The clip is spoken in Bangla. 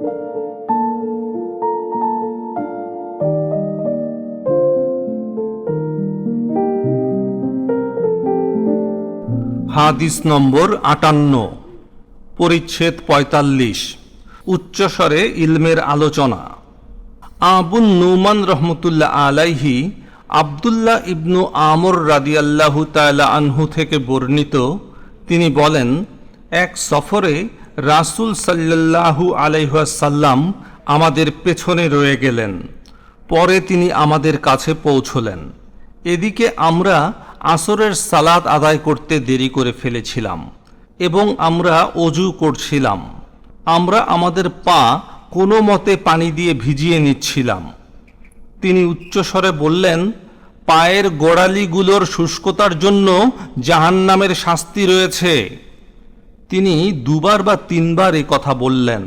হাদিস নম্বর আটান্ন, পরিচ্ছেদ পঁয়তাল্লিশ, উচ্চস্বরে ইলমের আলোচনা। আবুন নৌমান রহমতুল্লাহ আলাইহি আবদুল্লাহ ইবনু আমর রাদিয়াল্লাহু তাআলা আনহু থেকে বর্ণিত, তিনি বলেন, এক সফরে রাসূল সাল্লাল্লাহু আলাইহাসাল্লাম আমাদের পেছনে রয়ে গেলেন। পরে তিনি আমাদের কাছে পৌঁছলেন। এদিকে আমরা আসরের সালাদ আদায় করতে দেরি করে ফেলেছিলাম এবং আমরা অজু করছিলাম। আমরা আমাদের পা কোনো মতে পানি দিয়ে ভিজিয়ে নিচ্ছিলাম। তিনি উচ্চস্বরে বললেন, পায়ের গোড়ালিগুলোর শুষ্কতার জন্য জাহান্নামের শাস্তি রয়েছে। তিনি দুবার বা তিনবার এ কথা বললেন।